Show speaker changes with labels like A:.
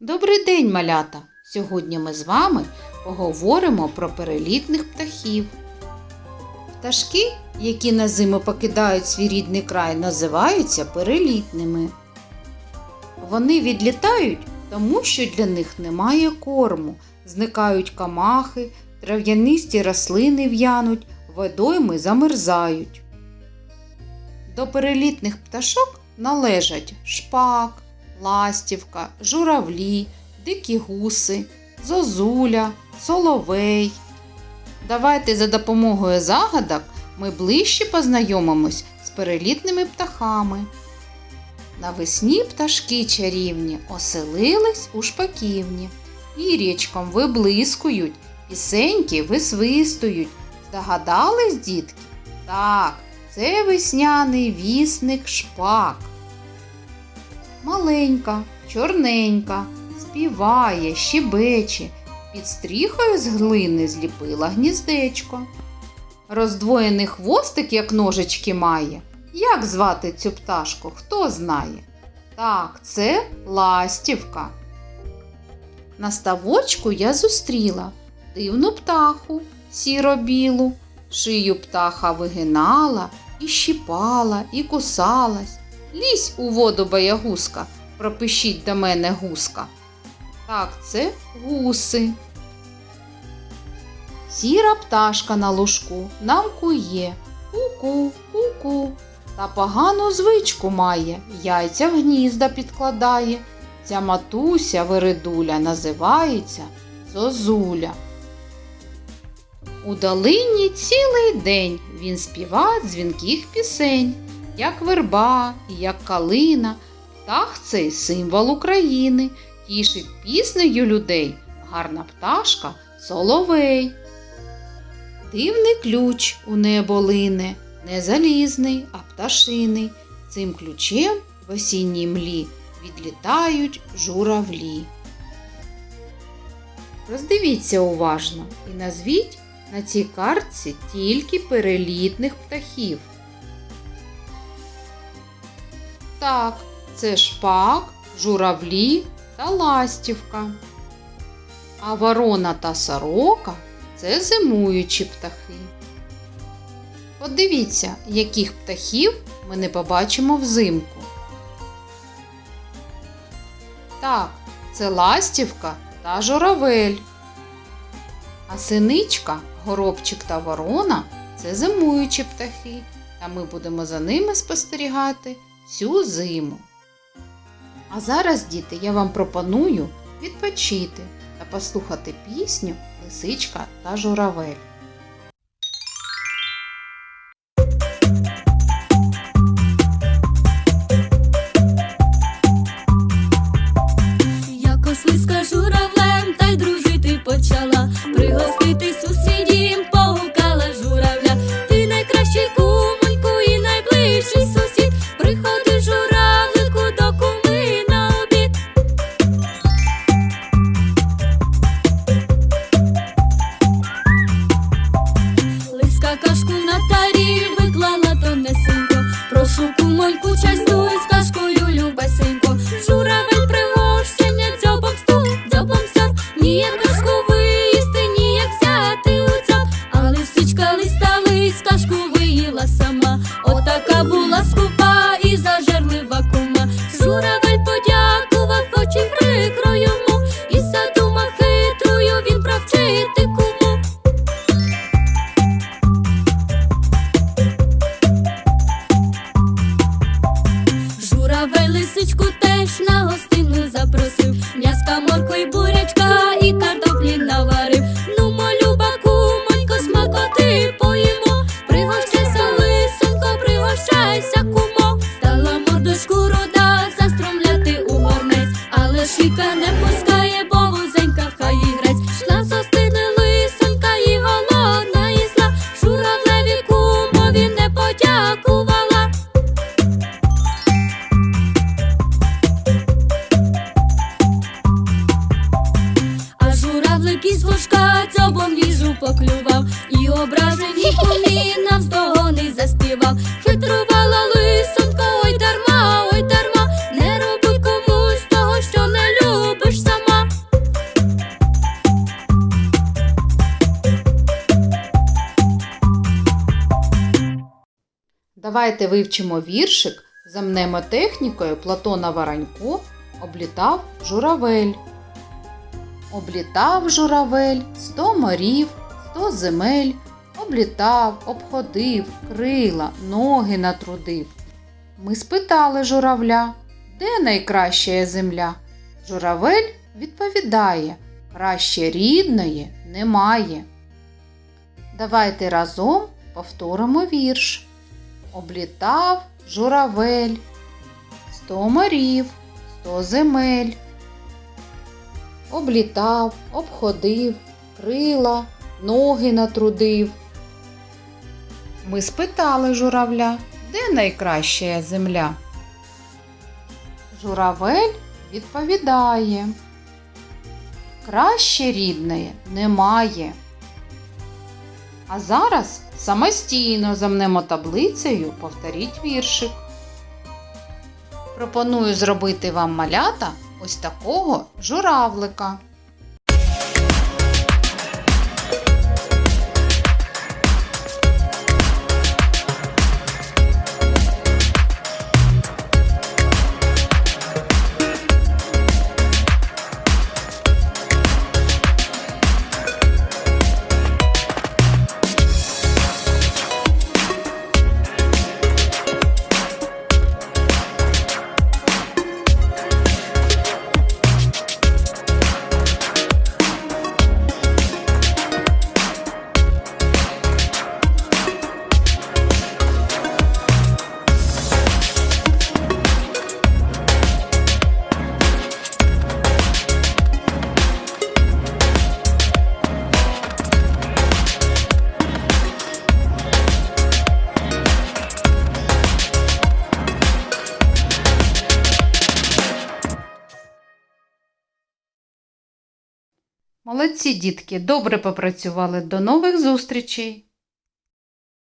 A: Добрий день, малята! Сьогодні ми з вами поговоримо про перелітних птахів. Пташки, які на зиму покидають свій рідний край, називаються перелітними. Вони відлітають, тому що для них немає корму, зникають камахи, трав'янисті рослини в'януть, водойми замерзають. До перелітних пташок належать шпак, ластівка, журавлі, дикі гуси, зозуля, соловей. Давайте за допомогою загадок ми ближче познайомимось з перелітними птахами. Навесні пташки чарівні оселились у шпаківні, і річком виблискують, пісеньки висвистують. Здогадались, дітки? Так, це весняний вісник шпак. Маленька, чорненька, співає, щебече, під стріхою з глини зліпила гніздечко. Роздвоєний хвостик, як ножички має. Як звати цю пташку, хто знає? Так, це ластівка. На ставочку я зустріла дивну птаху, сіро-білу, шию птаха вигинала, і щіпала, і кусалась. Лізь у воду боягузка, пропишіть до мене гуска. Так, це гуси. Сіра пташка на лужку нам кує, ку-ку, ку-ку. Та погану звичку має, яйця в гнізда підкладає. Ця матуся вередуля називається Зозуля. У долині цілий день він співа дзвінких пісень, як верба як калина. Птах цей символ України, тішить піснею людей, гарна пташка соловей. Дивний ключ у небо лине, не залізний, а пташиний. Цим ключем в осінній млі відлітають журавлі. Роздивіться уважно і назвіть на цій картці тільки перелітних птахів. Так, це шпак, журавлі та ластівка. А ворона та сорока це зимуючі птахи. Подивіться, яких птахів ми не побачимо взимку. Так, це ластівка та журавель. А синичка, горобчик та ворона це зимуючі птахи, та ми будемо за ними спостерігати всю зиму. А зараз, діти, я вам пропоную відпочити та послухати пісню Лисичка та журавель.
B: якийсь лужка цьобом ліжу поклював, і ображені помінам здогони заспівав. Хитрувала лисонко, ой дарма, ой дарма, не роби комусь того, що не любиш сама.
A: Давайте вивчимо віршик за мнемотехнікою Платона Варанько облітав журавель. Облітав журавель сто морів, сто земель, облітав, обходив, крила, ноги натрудив. Ми спитали журавля, де найкраща земля? Журавель відповідає, краще рідної немає. Давайте разом повторимо вірш. Облітав журавель, сто морів, сто земель. Облітав, обходив, крила, ноги натрудив. Ми спитали журавля, де найкраща земля? Журавель відповідає. Краще рідної немає. А зараз самостійно за мнемотаблицею повторіть віршик. Пропоную зробити вам малята ось такого журавлика. Молодці, дітки, добре попрацювали. До нових зустрічей!